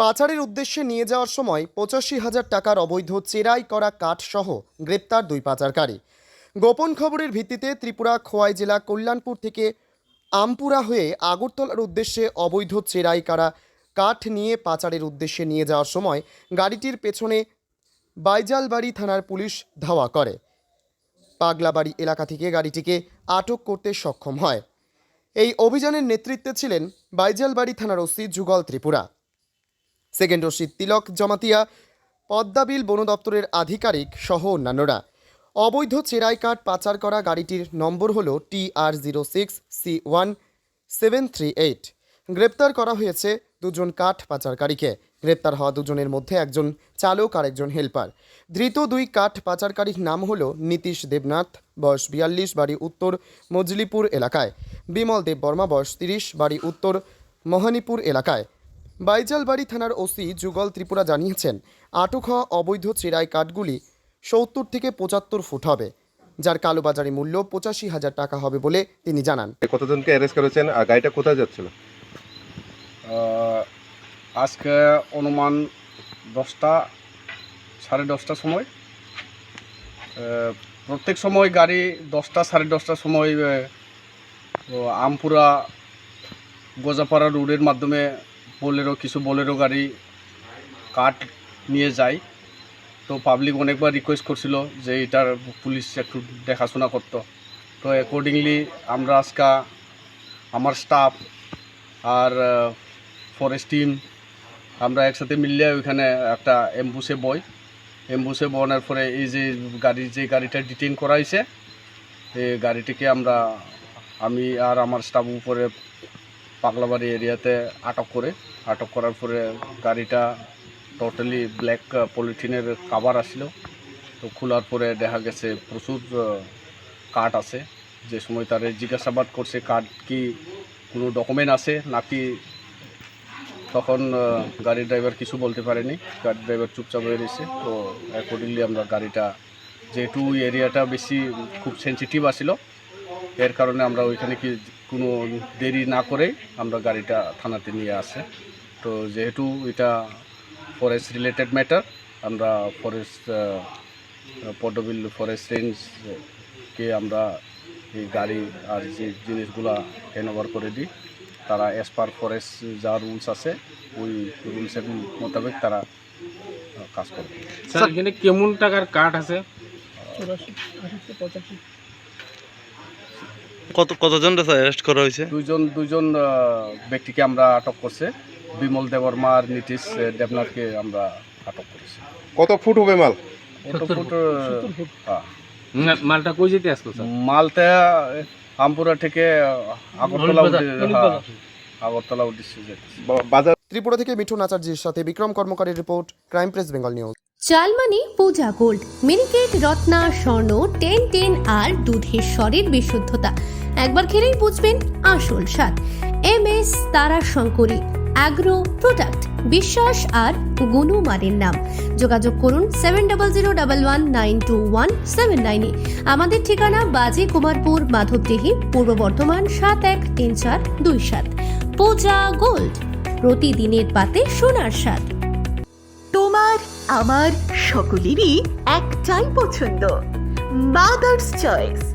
পাচারের উদ্দেশ্যে নিয়ে যাওয়ার সময় পঁচাশি হাজার টাকার অবৈধ চেরাই করা কাঠ সহ গ্রেপ্তার দুই পাচারকারী। গোপন খবরের ভিত্তিতে ত্রিপুরা খোয়াই জেলা কল্যাণপুর থেকে আমপুরা হয়ে আগরতলার উদ্দেশ্যে অবৈধ চেরাই করা কাঠ নিয়ে পাচারের উদ্দেশ্যে নিয়ে যাওয়ার সময় গাড়িটির পেছনে বাইজালবাড়ি থানার পুলিশ ধাওয়া করে। পাগলাবাড়ি এলাকা থেকে গাড়িটিকে আটক করতে সক্ষম হয়। এই অভিযানের নেতৃত্বে ছিলেন বাইজালবাড়ি থানার OC Jugal Tripura. Second OC Tilak, Jamatia Padmabil বন দপ্তরের আধিকারিক সহ অন্যান্যরা। অবৈধ চেরাই কাঠ পাচার করা গাড়িটির নম্বর হল T R zero six C one seven three eight. গ্রেপ্তার করা হয়েছে দুজন কাঠ পাচারকারীকে। গ্রেপ্তার হওয়া দুজনের মধ্যে একজন চালক আর একজন হেল্পার। ধৃত দুই কাঠ পাচারকারীর নাম হল নীতিশ দেবনাথ, বয়স বিয়াল্লিশ, বাড়ি উত্তর মজলিপুর এলাকায়। বিমল দেব বর্মা, বয়স তিরিশ, বাড়ি উত্তর মহানীপুর এলাকায়। বাইজালবাড়ি থানার ওসি যুগল ত্রিপুরা জানিয়েছেন আটক হওয়া অবৈধ চেরাই কাঠগুলি সত্তর থেকে পঁচাত্তর ফুট হবে যার কালোবাজারি মূল্য পঁচাশি হাজার টাকা হবে বলে তিনি জানান। কতজনকে অ্যারেস্ট করেছেন আর গাড়িটা কোথায় যাচ্ছিল? আজকে অনুমান দশটা সাড়ে দশটার সময় প্রত্যেক সময় গাড়ি দশটা সাড়ে দশটার সময় আমপুরা গোজাপাড়া রোডের মাধ্যমে বোলেরো কিছু বোলেরো গাড়ি কাঠ নিয়ে যায়। তো পাবলিক অনেকবার রিকোয়েস্ট করছিল যে এটার পুলিশ একটু দেখাশোনা করতো। তো অ্যাকর্ডিংলি আমরা আজকে আমার স্টাফ আর ফরেস্ট টিম আমরা একসাথে মিললে ওইখানে একটা অ্যাম্বুসে বই অ্যাম্বুসে বনার পরে এই যে গাড়ি, যে গাড়িটা ডিটেন করা হয়েছে এই গাড়িটিকে আমরা, আমি আর আমার স্টাফ উপরে পাগলাবাড়ি এরিয়াতে আটক করে। আটক করার পরে গাড়িটা টোটালি ব্ল্যাক পলিথিনের কাভার আসলো। তো খোলার পরে দেখা গেছে প্রচুর কাঠ আছে। যে সময় তারে জিজ্ঞাসাবাদ করছে, কাঠ কি কোনো ডকুমেন্ট আছে নাকি? তখন গাড়ির ড্রাইভার কিছু বলতে পারেনি। গাড়ির ড্রাইভার চুপচাপ হয়ে রয়েছে। তো অ্যাকর্ডিংলি আমরা গাড়িটা, যেহেতু এরিয়াটা বেশি খুব সেন্সিটিভ আসিল, এর কারণে আমরা ওইখানে কি কোনো দেরি না করেই আমরা গাড়িটা থানাতে নিয়ে আসে। তো যেহেতু এটা ফরেস্ট রিলেটেড ম্যাটার আমরা ফরেস্ট পটবিল ফরেস্ট রেঞ্জকে আমরা এই গাড়ি আর যে জিনিসগুলা হ্যান্ড করে দিই তারা অ্যাজ পার ফরেস্ট যা রুলস আছে ওই রুলসের মোতাবেক তারা কাজ করবে। স্যার এখানে কেমন টাকার কাঠ আছে? কত কতজন অ্যারেস্ট করা হয়েছে? দুইজন দুইজন আহ, ব্যক্তিকে আমরা আটক করছে। বিমল দেববর্মা আর নীতিশ দেবনাথকে আমরা আটক করেছি। কত ফুট হবে মাল? কত ফুট হ্যাঁ। মালটা কই যেতে স্যার? মালটা আমপুরা থেকে আগরতলা হ্যাঁ, আগরতলা উদ্দেশ্যে বাজার ত্রিপুরা থেকে মিঠুন আচার্যের সাথে Bikram কর্মকারী report crime press Bengal news. চালমানি Puja gold minicket Ratna Swarna ten ten আর দুধের স্বরের বিশুদ্ধতা। একবার খেলেই বুঝবেন আসল স্বাদ। এম এস তারা শঙ্করী, অ্যাগ্রো প্রোডাক্ট, বিশ্বাস আর গুণমানের নাম। যোগাযোগ করুন seven double zero double one nine two one seven নাইনে আমাদের ঠিকানা বাজে কুমারপুর, মাধবদেহি, পূর্ব বর্ধমান সাত এক তিন চার দুই সাত। পূজা গোল্ড, প্রতিদিনের পাতে সোনার স্বাদ। তোমার, আমার সকলেরই একটাই পছন্দ। Mother's choice